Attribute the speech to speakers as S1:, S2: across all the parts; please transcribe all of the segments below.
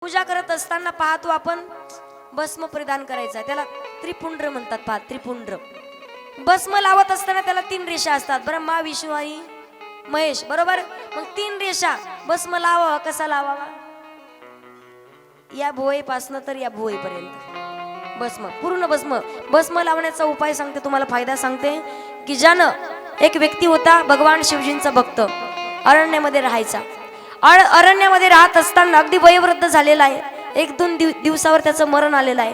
S1: पूजा करत असताना पाहतो आपण भस्म परिधान करायचा त्याला त्रिपुंड्र म्हणतात पहा त्रिपुंड्र. भस्म लावत असताना त्याला तीन रेषा असतात. ब्रह्मा विष्णू आणि महेश. बरोबर? मग तीन रेषा. भस्म लावावा कसा लावावा? या भुवईपासनं तर या भुवईपर्यंत भस्म पूर्ण भस्म. भस्म लावण्याचा उपाय सांगते तुम्हाला फायदा सांगते. की ज्यानं एक व्यक्ती होता भगवान शिवजींचा भक्त अरण्यामध्ये राहायचा. अळ अरण्यामध्ये राहत असताना अगदी वयोवृद्ध झालेला आहे. एक दोन दिव दिवसावर त्याचं मरण आलेलं आहे.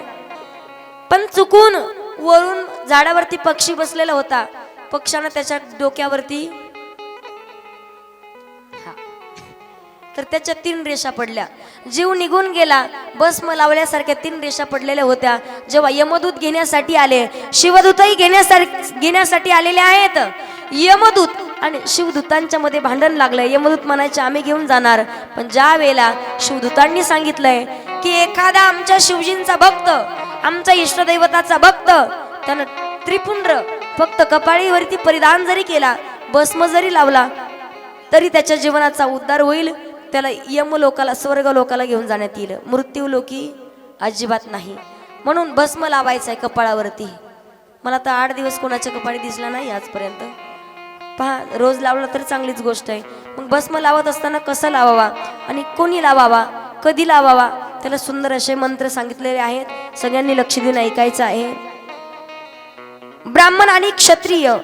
S1: पण चुकून वरून झाडावरती पक्षी बसलेला होता. पक्षानं त्याच्या डोक्यावरती तर त्याच्या तीन रेषा पडल्या. जीव निघून गेला. भस्म लावल्यासारख्या तीन रेषा पडलेल्या होत्या. जेव्हा यमदूत घेण्यासाठी आले शिवदूतही घेण्यासाठी घेण्यासाठी आलेले आहेत. यमदूत आणि शिवदूतांच्या मध्ये भांडण लागलं यमदूत म्हणायचे आम्ही घेऊन जाणार. पण ज्या वेळेला शिवदूतांनी सांगितलंय की एखादा आमच्या शिवजींचा भक्त आमच्या इष्टदैवताचा भक्त त्यानं त्रिपुंड्र फक्त कपाळीवरती परिधान जरी केला भस्म जरी लावला तरी त्याच्या जीवनाचा उद्धार होईल. त्याला यम लोकाला स्वर्ग लोकाला घेऊन जाण्यात येईल. मृत्यू लोकी अजिबात नाही. म्हणून भस्म लावायचं आहे कपाळावरती. मला तर आठ दिवस कोणाच्या कपाळी दिसला नाही आजपर्यंत. पहा रोज लावलं तर चांगलीच गोष्ट आहे. मग भस्म लावत असताना कसं लावावा? आणि कोणी लावावा? कधी लावावा? त्याला सुंदर असे मंत्र सांगितलेले आहेत. सगळ्यांनी लक्ष देऊन ऐकायचं आहे. ब्राह्मण आणि क्षत्रिय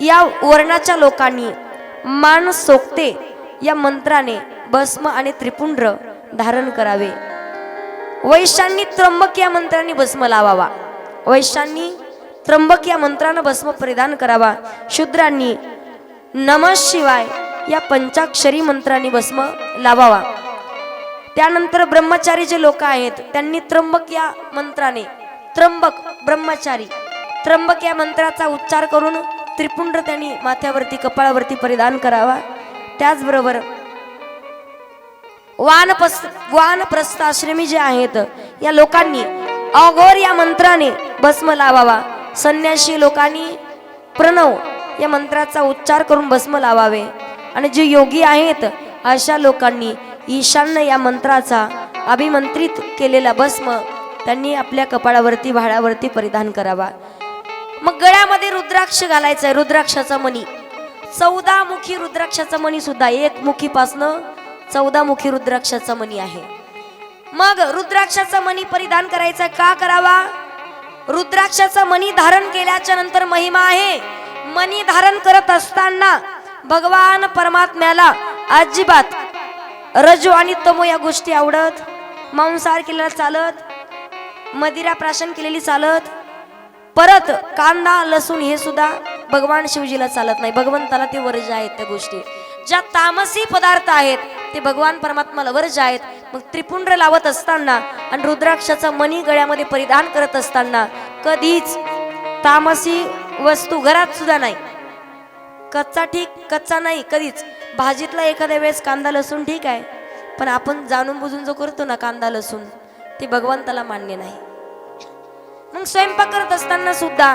S1: या वर्णाच्या लोकांनी मान सोकते या मंत्राने भस्म आणि त्रिपुंड्र धारण करावे. वैश्यांनी त्र्यंबक या मंत्राने भस्म लावावा. वैश्यांनी त्र्यंबक या मंत्रानं भस्म परिधान करावा. शूद्रांनी नम शिवाय या पंचाक्षरी मंत्राने भस्म लावावा. त्यानंतर ब्रह्मचारी जे लोक आहेत त्यांनी त्र्यंबक या मंत्राने त्र्यंबक ब्रह्मचारी त्र्यंबक या मंत्राचा उच्चार करून त्रिपुंड त्यांनी माथ्यावरती कपाळावरती परिधान करावा. त्याचबरोबर वानपस वानप्रस्थ आश्रमी जे आहेत या लोकांनी अघोर या मंत्राने भस्म लावावा. संन्याशी लोकांनी प्रणव या मंत्राचा उच्चार करून भस्म लावावे. आणि जे योगी आहेत अशा लोकांनी ईशान्य या मंत्राचा अभिमंत्रित केलेला भस्म त्यांनी आपल्या कपाळावरती भाड्यावरती परिधान करावा. मग गळ्यामध्ये रुद्राक्ष घालायचंय. रुद्राक्षाचा मणी. चौदा मुखी रुद्राक्षाचा मणी सुद्धा. एक मुखीपासनं चौदा मुखी रुद्राक्षाचा मणी आहे. मग रुद्राक्षाचा मणी परिधान करायचा का करावा? रुद्राक्षाचा मणी धारण केल्याच्यानंतर महिमा आहे. मणी धारण करत असताना भगवान परमात्म्याला अजिबात रजू आणि तमो या गोष्टी आवडत. मांसाहार केलेला चालत मदिरा प्राशन केलेली चालत. परत कांदा लसूण हे सुद्धा भगवान शिवजीला चालत नाही. भगवंताला ते वर्ज आहेत त्या गोष्टी. ज्या तामसी पदार्थ आहेत ते भगवान परमात्माला वर्ज आहेत मग त्रिपुंड्र लावत असताना आणि रुद्राक्षाचा मणी गळ्यामध्ये परिधान करत असताना कधीच तामसी वस्तू घरात सुद्धा नाही. कच्चा ठीक कच्चा नाही कधीच. भाजीतला एखाद्या वेळेस कांदा लसूण ठीक आहे पण आपण जाणून बुजून जो करतो ना कांदा लसूण ते भगवंताला मान्य नाही. मग स्वयंपाक करत असताना सुद्धा